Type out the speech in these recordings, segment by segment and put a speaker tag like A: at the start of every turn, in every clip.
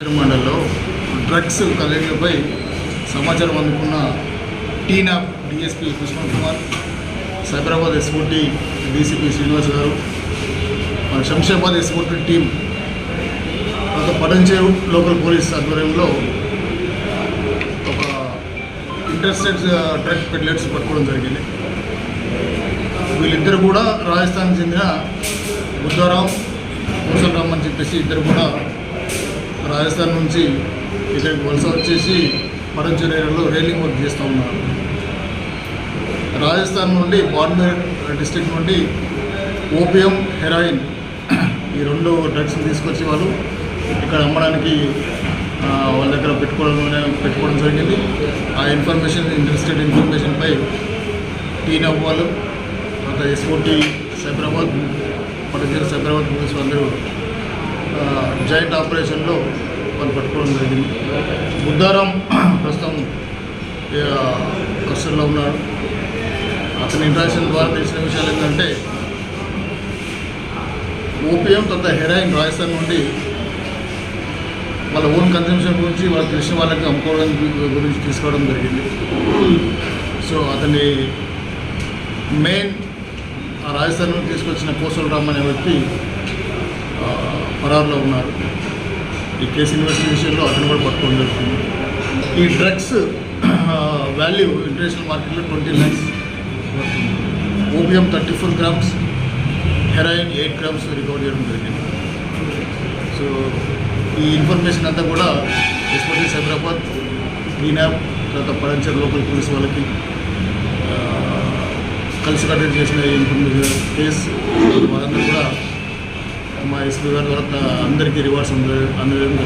A: మండలంలో డ్రగ్స్ కలెక్టర్పై సమాచారం అందుకున్న టీనా DSP Krishna Kumar Cyberabad SOT DCP Srinivas garu మన శంషాబాద్ ఎస్ఓటి టీం తర్వాత పటంచేరు లోకల్ పోలీస్ ఆధ్వర్యంలో ఒక ఇంటర్స్టేట్ డ్రగ్ పెడ్లెట్స్ పట్టుకోవడం జరిగింది. వీళ్ళిద్దరు కూడా రాజస్థాన్కి చెందిన బుద్ధారాం రామ్ అని చెప్పేసి ఇద్దరు కూడా రాజస్థాన్ నుంచి ఇక్కడికి వలస వచ్చేసి పరంచూర్ ఏరియాలో రైలింగ్ వర్క్ చేస్తూ ఉన్నారు. రాజస్థాన్ నుండి బార్మేర్ డిస్టిక్ నుండి ఓపియం హెరాయిన్ ఈ రెండు డ్రగ్స్ తీసుకొచ్చి వాళ్ళు ఇక్కడ అమ్మడానికి వాళ్ళ దగ్గర పెట్టుకోవడం పెట్టుకోవడం జరిగింది. ఆ ఇన్ఫర్మేషన్ ఇంట్రెస్టెడ్ ఇన్ఫర్మేషన్పై టీన్ అవ్వాలి. తర్వాత ఎస్ఓటి సైబరాబాద్ పటజీర సైబరాబాద్ పోలీసు అందరూ జాయింట్ ఆపరేషన్లో వాళ్ళు పట్టుకోవడం జరిగింది. బుద్ధారాం ప్రస్తుతం కస్టడీలో ఉన్నాడు. అతని ఇంట్రాక్షన్ ద్వారా తెలిసిన విషయాలు ఏంటంటే ఓపీఎం తర్వాత హెరాయిన్ రాజస్థాన్ నుండి వాళ్ళ ఓన్ కన్సంప్షన్ గురించి వాళ్ళకి తెలిసిన వాళ్ళకి అమ్ముకోవడం గురించి తీసుకోవడం జరిగింది. సో అతని మెయిన్ ఆ రాజస్థాన్ నుండి తీసుకొచ్చిన కోసల రామ్ అనే వ్యక్తి పరారులో ఉన్నారు. ఈ కేసు ఇన్వెస్టిగేషన్లో అతను కూడా పట్టుకోవడం జరుగుతుంది. ఈ డ్రగ్స్ వాల్యూ ఇంటర్నేషనల్ మార్కెట్లో twenty lakhs opium thirty four grams heroin eight grams recover చేయడం జరిగింది. సో ఈ ఇన్ఫర్మేషన్ అంతా కూడా ఎస్పెషల్లీ సైబరాబాద్ ఈనాప్ తర్వాత పడంచర్ లోకల్ పోలీస్ వాళ్ళకి కలిసి కట్టడి చేసిన ఇన్ఫర్మేషన్ కేసు వాళ్ళందరూ కూడా మా ఎస్పీ గారి ద్వారా అందరికీ రివార్డ్స్ అంద అందజేయడం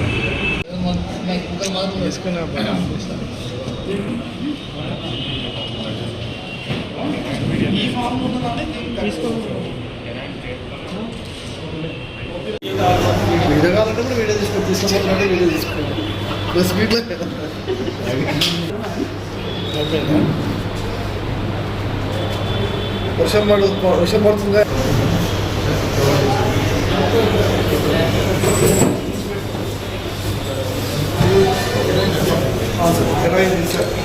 B: తీసుకున్నా వీడియో కావాలంటే కూడా వీడియో తీసుకో వీడియో తీసుకో బస్ వీడియో వర్షం పడు వర్షం పడుతుందా? Gracias.